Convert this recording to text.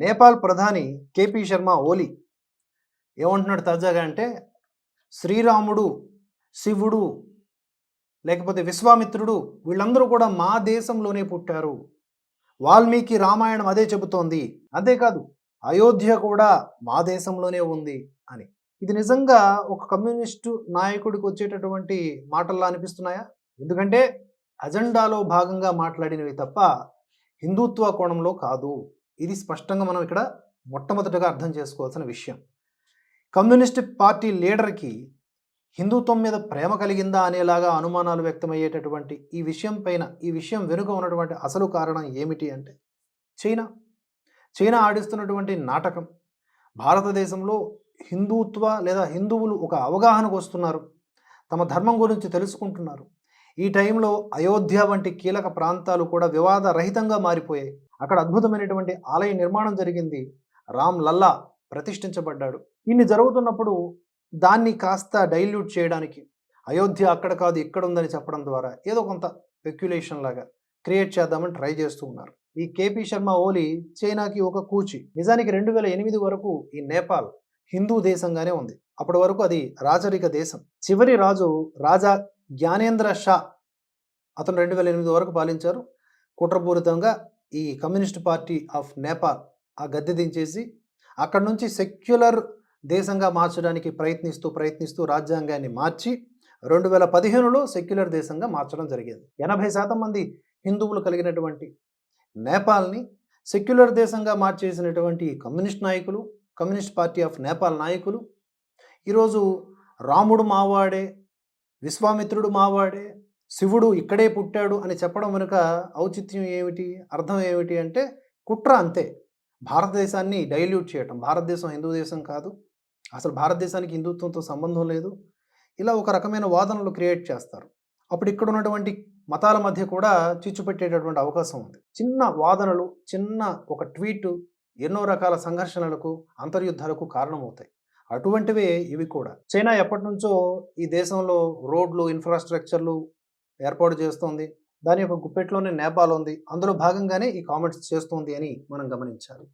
నేపాల్ ప్రధాని కేపీ శర్మ ఓలీ ఏమంటున్నాడు తాజాగా అంటే శ్రీరాముడు శివుడు లేకపోతే విశ్వామిత్రుడు వీళ్ళందరూ కూడా మా దేశంలోనే పుట్టారు. వాల్మీకి రామాయణం అదే చెబుతోంది. అంతేకాదు అయోధ్య కూడా మా దేశంలోనే ఉంది అని. ఇది నిజంగా ఒక కమ్యూనిస్టు నాయకుడికి వచ్చేటటువంటి మాటల్లా అనిపిస్తున్నాయా? ఎందుకంటే అజెండాలో భాగంగా మాట్లాడినవి తప్ప హిందుత్వ కోణంలో కాదు. ఇది స్పష్టంగా మనం ఇక్కడ మొట్టమొదటిగా అర్థం చేసుకోవాల్సిన విషయం. కమ్యూనిస్ట్ పార్టీ లీడర్కి హిందుత్వం మీద ప్రేమ కలిగిందా అనేలాగా అనుమానాలు వ్యక్తమయ్యేటటువంటి ఈ విషయం పైన ఈ విషయం వెనుక ఉన్నటువంటి అసలు కారణం ఏమిటి అంటే చైనా. చైనా ఆడిస్తున్నటువంటి నాటకం. భారతదేశంలో హిందుత్వ లేదా హిందువులు ఒక అవగాహనకు వస్తున్నారు. తమ ధర్మం గురించి తెలుసుకుంటున్నారు. ఈ టైంలో అయోధ్య వంటి కీలక ప్రాంతాలు కూడా వివాద రహితంగా మారిపోయాయి. అక్కడ అద్భుతమైనటువంటి ఆలయ నిర్మాణం జరిగింది. రామ్ లల్లా ప్రతిష్ఠించబడ్డాడు. ఇన్ని జరుగుతున్నప్పుడు దాన్ని కాస్త డైల్యూట్ చేయడానికి అయోధ్య అక్కడ కాదు ఇక్కడ ఉందని చెప్పడం ద్వారా ఏదో కొంత పెక్యులేషన్ లాగా క్రియేట్ చేద్దామని ట్రై చేస్తూ ఉన్నారు. ఈ కేపీ శర్మ ఓలీ చైనాకి ఒక కూచి. నిజానికి రెండు వేల ఎనిమిది వరకు ఈ నేపాల్ హిందూ దేశంగానే ఉంది. అప్పటి వరకు అది రాజరిక దేశం. చివరి రాజు రాజా జ్ఞానేంద్ర షా అతను రెండు వేల ఎనిమిది వరకు పాలించారు. కుట్రపూరితంగా ఈ కమ్యూనిస్ట్ పార్టీ ఆఫ్ నేపాల్ ఆ గద్దె దించేసి అక్కడ నుంచి సెక్యులర్ దేశంగా మార్చడానికి ప్రయత్నిస్తూ ప్రయత్నిస్తూ రాజ్యాంగాన్ని మార్చి రెండు వేల పదిహేనులో సెక్యులర్ దేశంగా మార్చడం జరిగింది. ఎనభై శాతం మంది హిందువులు కలిగినటువంటి నేపాల్ని సెక్యులర్ దేశంగా మార్చేసినటువంటి కమ్యూనిస్ట్ నాయకులు కమ్యూనిస్ట్ పార్టీ ఆఫ్ నేపాల్ నాయకులు ఈరోజు రాముడు మావాడే విశ్వామిత్రుడు మావాడే శివుడు ఇక్కడే పుట్టాడు అని చెప్పడం వెనుక ఔచిత్యం ఏమిటి? అర్థం ఏమిటి అంటే కుట్ర అంతే. భారతదేశాన్ని డైల్యూట్ చేయటం. భారతదేశం హిందూ దేశం కాదు. అసలు భారతదేశానికి హిందుత్వంతో సంబంధం లేదు. ఇలా ఒక రకమైన వాదనలు క్రియేట్ చేస్తారు. అప్పుడు ఇక్కడ ఉన్నటువంటి మతాల మధ్య కూడా చిచ్చు పెట్టేటటువంటి అవకాశం ఉంది. చిన్న వాదనలు చిన్న ఒక ట్వీట్ ఎన్నో రకాల సంఘర్షణలకు అంతర్యుద్ధాలకు కారణమవుతాయి. అటువంటివే ఇవి కూడా. చైనా ఎప్పటి నుంచో ఈ దేశంలో రోడ్లు ఇన్ఫ్రాస్ట్రక్చర్లు ఏర్పాటు చేస్తోంది. దాని యొక్క గుప్పెట్లోనే నేపాల్ ఉంది. అందులో భాగంగానే ఈ కామెంట్స్ చేస్తోంది అని మనం గమనించాలి.